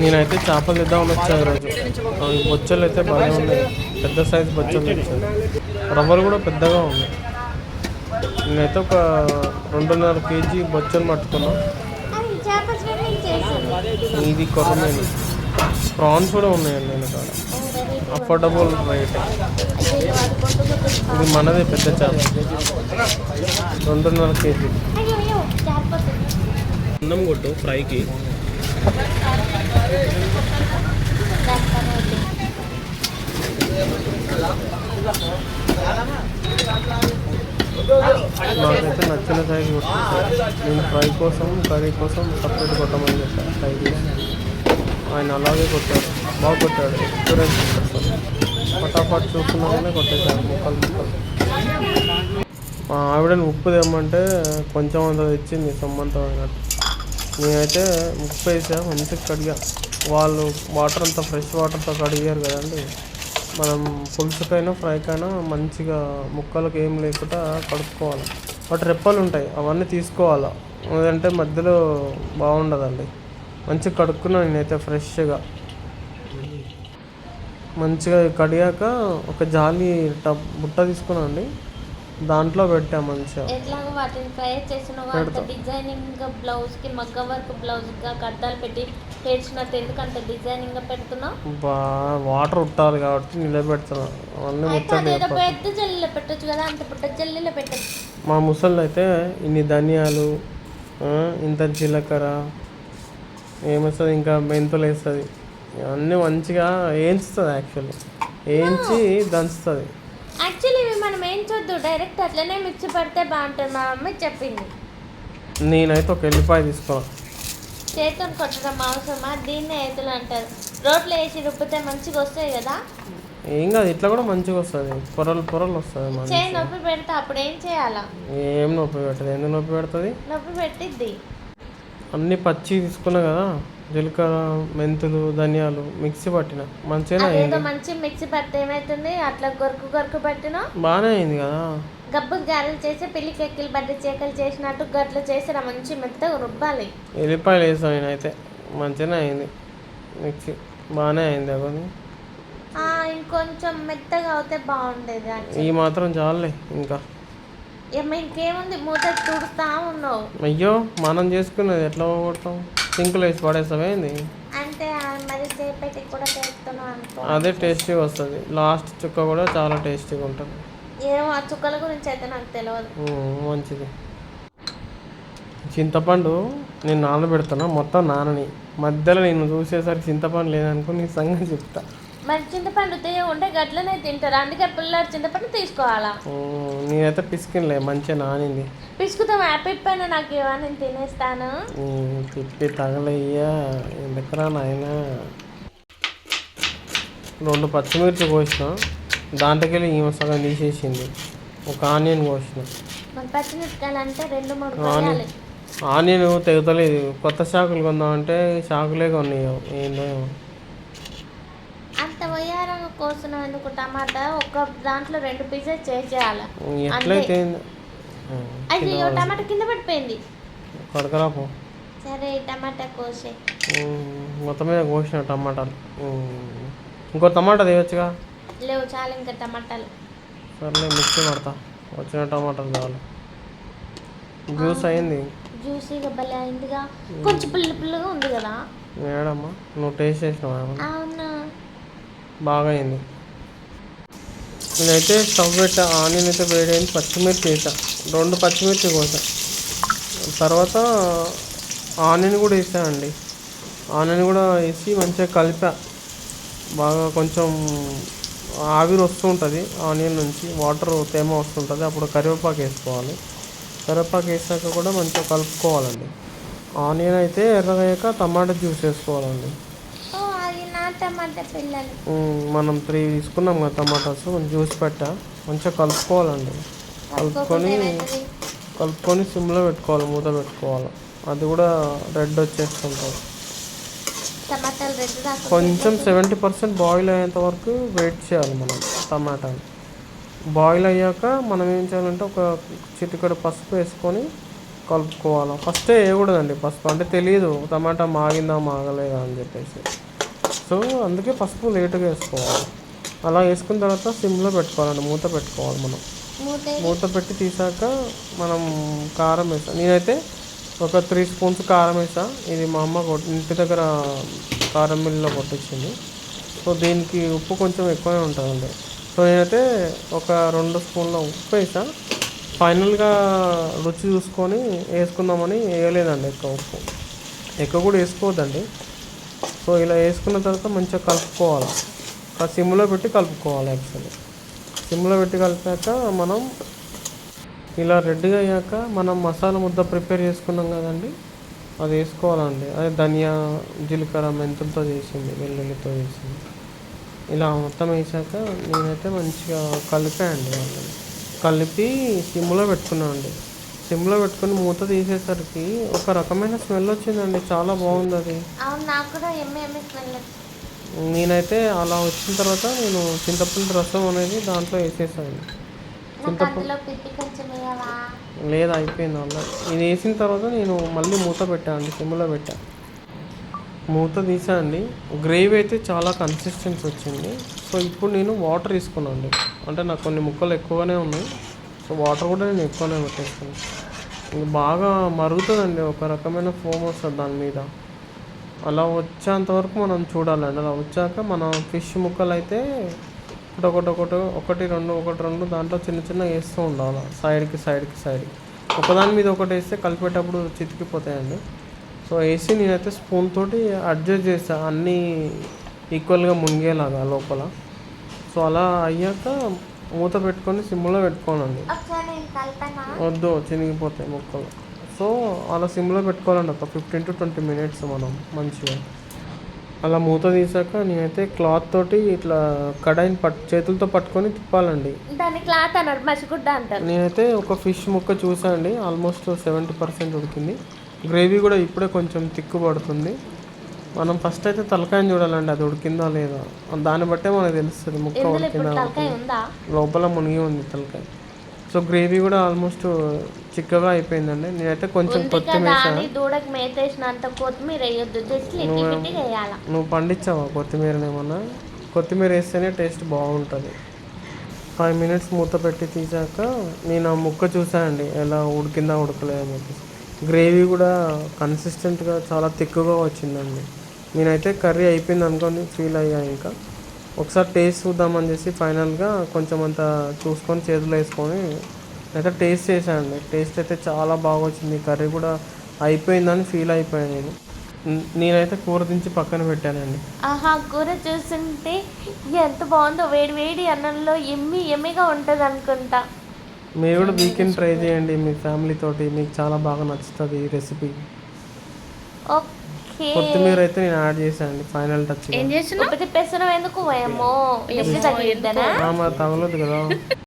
నేనైతే చేపలు తెద్దామని వచ్చాను ఈరోజు. బొచ్చలు అయితే బాగా ఉన్నాయి. పెద్ద సైజు బొచ్చలు వచ్చాయి రవ్వలు కూడా పెద్దగా ఉన్నాయి. నేనైతే ఒక రెండున్నర కేజీ బొచ్చలు పట్టుకున్నా. ఇది కొరమైన. ప్రాన్స్ కూడా ఉన్నాయండి వెనకాల అఫోర్డబుల్ రేట్ ఇది మనదే పెద్ద చేప. రెండున్నర కేజీ. అన్నం కొట్టు ఫ్రైకి. నాకైతే నచ్చిన సైజు కొట్టింది నేను ఫ్రై కోసం కర్రీ కోసం సపరేట్ కొట్టమని చెప్పాను ఫ్రై ఆయన అలాగే కొట్టాడు. బాగా కొట్టాడు. ఎక్స్పీరియన్స్ ఉంటుంది. ఫటాఫట్ చూస్తున్నామనే కొట్టేశాడు ముక్కలు ముక్కలు. మా ఆవిడని ఉప్పు తెమ్మంటే కొంచెం అంత తెచ్చింది సొమ్మంతం అయినట్టు నేనైతే ఉప్పు వేసా మంచిగా కడిగా వాళ్ళు వాటర్ అంతా ఫ్రెష్ వాటర్తో కడిగారు కదండి. మనం పులుసుకైనా ఫ్రైకైనా మంచిగా ముక్కలకు ఏం లేకుండా కడుక్కోవాలి. వాటి రెప్పలు ఉంటాయి అవన్నీ తీసుకోవాలా? లేదంటే మధ్యలో బాగుండదండి. మంచిగా కడుక్కున్నాను నేనైతే ఫ్రెష్గా. మంచిగా కడిగాక ఒక జాలి టబ్ బుట్ట తీసుకున్నాను అండి దాంట్లో పెట్టా మంచిగా. ఎట్లాగో వాటిని ఫ్రై చేసిన అంత పెడతా. డిజైనింగ్ బ్లౌజ్కి మగ్గ వర్క్ బ్లౌజ్గా కట్టాలు పెట్టి పేర్చినట్టు ఎందుకు అంత డిజైనింగ్గా పెడుతున్నావు? బా వాటర్ ఉట్టాలి కాబట్టి నిలబెడుతున్నా. అవన్నీ అయితే ముచ్చట్లు అదేదో చెప్పాలి పెద్ద జల్లీలో పెట్టొచ్చు కదా అంత పెద్ద జల్లీలో పెట్టచ్చు. మా ముసళ్ళు అయితే ఇన్ని ధనియాలు ఆ, ఇంత జీలకర్ర ఏమొస్తుంది ఇంకా మెంతులు వేస్తుంది. అన్నీ మంచిగా వేయించుతుంది యాక్చువల్లీ వేయించి దంచుతుంది. యాక్చువల్లీ ఇవి మనం ఏం చూద్దు. డైరెక్ట్ అట్లనే మిక్సీ పెడితే బాగుంటుంది మా మమ్మీ చెప్పింది. నేనైతే ఒక ఎల్లిపాయ తీసుకున్నా చేతితో కొట్టడం అవసరమా? దీన్నే ఏతులు అంటారు. రోట్లో వేసి రుబ్బితే మంచిగా వస్తాయి కదా? ఏం కాదు ఇట్లా కూడా మంచిగా వస్తుంది. పొరలు పొరలు వస్తుంది చేయి నొప్పి పెడితే అప్పుడు ఏం చేయాలా? ఏం నొప్పి పెట్టదు. ఎందుకు నొప్పి పెడుతుంది? నొప్పి పెట్టిద్ది. అన్ని పచ్చి తీసుకున్నా కదా. జీలకర్ర మెంతులు ధనియాలు మిక్సీ పట్టిన. అదేదో అయింది. మంచి మిక్సీ పడితే ఏమవుతుంది అట్లా గొరుకు గొరుకు పెట్టినా? బాగానే అయింది కదా. గబ్బు గారెలు చేసి పిల్లి కెక్కిలు బడ్డి చేకలు చేసినట్టు గట్లు చేసి మంచి మెత్తగా రుబ్బాలి. ఎల్లిపాయలు వేసాను నేనైతే. మంచిగానే అయింది. మిక్సీ బాగానే అయింది ఆ, ఇంకొంచెం మెత్తగా అవుతే బాగుండేది ఈ మాత్రం చాలులే ఇంకా. ఏమ ఇంకేముంది? మూత తుడుస్తా ఉన్నావు. అయ్యో మనం చేసుకున్నది ఎట్లా పోగొడతాం? సింకులు వేసి అంటే మరి కూడా చేస్తున్నావు అనుకో. అదే టేస్టీగా వస్తుంది. లాస్ట్ చుక్క కూడా చాలా టేస్టీగా ఉంటుంది. ఏమో ఆ చుక్కల గురించి అయితే నాకు తెలియదు ఉమ్, మంచిది. చింతపండు నేను నానబెడుతున్నా మొత్తం నానని. మధ్యలో నేను చూసేసరికి చింతపండు లేదనుకో నీ సంగతి చెప్తా. మరి చింతపండు తీయ ఉంటే గట్లనే తింటారు. అందుకే పిల్లలు చింతపండు తీసుకోవాలా? ఉమ్, నేనైతే పిసికినలే మంచిగా నానింది. పిసుకుతాం యాపిల్ పైన నాకు ఇవ్వ నేను తినేస్తాను. తిప్పి తగలయ్యా. ఎందుకురా నాయన? రెండు పచ్చిమిర్చి కోసిన దాంట్లోకెళ్ళి ఈమె సగం తీసేసింది. ఒక ఆనియన్ కోసిన. పచ్చిమిరపకాయలు అంటే రెండు మూడు ఆనియన్ ఆనియన్ తెగుతలేదు. కొత్త షాకులు కొందామంటే షాకులే కొన్నాయి ఏందో అంత వయ్యారం కోసం ఎందుకు టమాటా? ఒక దాంట్లో రెండు పీసెస్ చేసేయాలి. ఎట్లయితే? అయ్యో టమాటా కింద పడిపోయింది. కడకరాపు సరే టమాటా కోసే. మొత్తం మీద కోసిన టమాటాలు. ఇంకో టమాటా తీయచ్చుగా లేవు చాలు ఇంకా టమాటాలు. సర్లే మిక్సీ పడతా. వచ్చిన టమాటాలు చాలు. జ్యూస్ అయింది. జ్యూసీగా భలే అయిందిగా. కొంచెం పుల్ల పుల్లగా ఉంది కదా. మేడమ్మా నువ్వు టేస్ట్ చేసినావా? అవునా? బాగా అయింది నేనైతే స్టవ్ పెట్టా ఆనియన్ అయితే వేడైంది పచ్చిమిర్చి వేసా. రెండు పచ్చిమిర్చి కోసా. తర్వాత ఆనియన్ కూడా వేసానండి ఆనియన్ కూడా వేసి మంచిగా కలిపా. బాగా కొంచెం ఆవిరి వస్తుంటుంది ఆనియన్ నుంచి వాటర్ తేమ వస్తుంటుంది. అప్పుడు కరివేపాకు వేసుకోవాలి. కరివేపాకు వేసాక కూడా మంచిగా కలుపుకోవాలండి. ఆనియన్ అయితే ఎర్రగయ్యాక టమాటా జ్యూస్ వేసుకోవాలండి. మనం త్రీ తీసుకున్నాం కదా టమాటాస్ జ్యూస్ పెట్టా. మంచిగా కలుపుకోవాలండి. కలుపుకొని? కలుపుకొని సిమ్లో పెట్టుకోవాలి మూత పెట్టుకోవాలి. అది కూడా రెడ్ వచ్చేస్తుంటుంది. కొంచెం సెవెంటీ పర్సెంట్ బాయిల్ అయ్యేంత వరకు వెయిట్ చేయాలి మనం టమాటాని. బాయిల్ అయ్యాక మనం ఏం చేయాలంటే ఒక చిటికెడు పసుపు వేసుకొని కలుపుకోవాలి. ఫస్టే వేయకూడదండి పసుపు అంటే తెలియదు టమాటా మాగిందా మాగలేదా అని చెప్పేసి. సో అందుకే పసుపు లేటుగా వేసుకోవాలి. అలా వేసుకున్న తర్వాత సిమ్లో పెట్టుకోవాలండి మూత పెట్టుకోవాలి మనం. మూత పెట్టి తీసాక మనం కారం వేసాం. నేనైతే ఒక త్రీ స్పూన్స్ కారం వేసా. ఇది మా అమ్మ కొట్ ఇంటి దగ్గర కారం మిల్లులో కొట్టించింది. సో దీనికి ఉప్పు కొంచెం ఎక్కువనే ఉంటుందండి. సో నేనైతే ఒక రెండు స్పూన్ల ఉప్పు వేసా. ఫైనల్గా రుచి చూసుకొని వేసుకుందామని వేయలేదండి ఎక్కువ ఉప్పు. ఎక్కువ కూడా వేసుకోవద్దండి. సో ఇలా వేసుకున్న తర్వాత మంచిగా కలుపుకోవాలి. ఆ సిమ్లో పెట్టి కలుపుకోవాలి యాక్చువల్లీ. సిమ్లో పెట్టి కలిపాక మనం ఇలా రెడ్గా అయ్యాక మనం మసాలా ముద్ద ప్రిపేర్ చేసుకున్నాం కదండి. అది వేసుకోవాలండి. అదే ధనియా జీలకర్ర మెంతులతో చేసింది వెల్లుల్లితో చేసింది. ఇలా మొత్తం వేసాక నేనైతే మంచిగా కలిపాయండి వాళ్ళని. కలిపి సిమ్లో పెట్టుకున్నాను అండి సిమ్లో పెట్టుకుని మూత తీసేసరికి ఒక రకమైన స్మెల్ వచ్చిందండి. చాలా బాగుంది అది. నాకు కూడా స్మెల్ నేనైతే అలా వచ్చిన తర్వాత నేను చింతపండు రసం అనేది దాంట్లో వేసేసాను. వేయవా లేదు అయిపోయింది అలా ఇది వేసిన తర్వాత నేను మళ్ళీ మూత పెట్టాను అండి సిమ్లో పెట్టా. మూత తీసా అండి. గ్రేవీ అయితే చాలా కన్సిస్టెన్సీ వచ్చింది. సో ఇప్పుడు నేను వాటర్ తీసుకున్నాను అండి. అంటే నాకు కొన్ని ముక్కలు ఎక్కువగానే ఉన్నాయి. సో వాటర్ కూడా నేను ఎక్కువనే పెట్టేసుకున్నాను. ఇది బాగా మరుగుతుందండి ఒక రకమైన ఫోమ్ వస్తుంది దాని మీద. అలా వచ్చేంత వరకు మనం చూడాలండి. అలా వచ్చాక మన ఫిష్ ముక్కలు అయితే ఒకటి ఒకటి ఒకటి రెండు ఒకటి రెండు దాంట్లో చిన్న చిన్న వేస్తూ ఉండాలి. సైడ్కి సైడ్కి సైడ్కి. ఒకదాని మీద ఒకటి వేస్తే కలిపేటప్పుడు చితికిపోతాయండి. సో వేసి నేనైతే స్పూన్ తోటి అడ్జస్ట్ చేసా. అన్నీ ఈక్వల్గా మునిగేలాగా లోపల. సో అలా అయ్యాక మూత పెట్టుకొని సిమ్లో పెట్టుకోనండి. వద్దు చినిగిపోతాయి ముక్కలు. సో అలా సిమ్లో పెట్టుకోవాలండి ఒక ఫిఫ్టీన్ టు ట్వంటీ మినిట్స్ మనం మంచిగా. అలా మూత తీసాక నేనైతే క్లాత్ తోటి ఇట్లా కడాయిని పట్ చేతులతో పట్టుకొని తిప్పాలండి. దాన్ని క్లాత్ అన్నారు మసిగుడ్డ అంటారు. నేనైతే ఒక ఫిష్ ముక్క చూసా అండి ఆల్మోస్ట్ సెవెంటీ పర్సెంట్ ఉడికింది. గ్రేవీ కూడా ఇప్పుడే కొంచెం తిక్కు పడుతుంది. మనం ఫస్ట్ అయితే తలకాయని చూడాలండి అది ఉడికిందా లేదా? దాన్ని బట్టే మనకు తెలుస్తుంది ముక్క ఉడికిందా లోపల మునిగి ఉంది తలకాయ. సో గ్రేవీ కూడా ఆల్మోస్ట్ చిక్కగా అయిపోయిందండి. నేనైతే కొంచెం కొత్తిమీర దూడకు మేతేసినంత కొత్తిమీర వేయొద్దు. జస్ట్ వేయాల? నువ్వు పండించావా కొత్తిమీరని ఏమన్నా? కొత్తిమీర వేస్తేనే టేస్ట్ బాగుంటుంది. ఫైవ్ మినిట్స్ మూత పెట్టి తీసాక నేను ఆ ముక్క చూసానండి ఎలా ఉడికిందా ఉడకలేదని చెప్పేసి. గ్రేవీ కూడా కన్సిస్టెంట్గా చాలా తిక్కుగా వచ్చిందండి. నేనైతే కర్రీ అయిపోయింది అనుకొని ఫీల్ అయ్యా ఇంకా. ఒకసారి టేస్ట్ చూద్దామని చేసి ఫైనల్గా కొంచెం అంత చూసుకొని చేతిలో వేసుకొని అయితే టేస్ట్ చేశానండి. టేస్ట్ అయితే చాలా బాగా వచ్చింది. కర్రీ కూడా అయిపోయిందని ఫీల్ అయిపోయాను నేను. నేనైతే కూర దించి పక్కన పెట్టానండి. ఆహా కూర చూస్తుంటే ఎంత బాగుందో. వేడి వేడి అన్నంలో ఎమ్మి ఎమ్మిగా ఉంటుంది అనుకుంటా. మీరు కూడా వీకెండ్ ట్రై చేయండి మీ ఫ్యామిలీ తోటి. మీకు చాలా బాగా నచ్చుతుంది ఈ రెసిపీ. ఓకే. కొత్తిమీర అయితే నేను యాడ్ చేశానండి ఫైనల్ టచ్ ఏం చేస్తున్నావు? తిప్పేస్తున్నావు ఎందుకు ఏమో ఎప్పుడు తగిలిద్దనా? తగలదు కదా.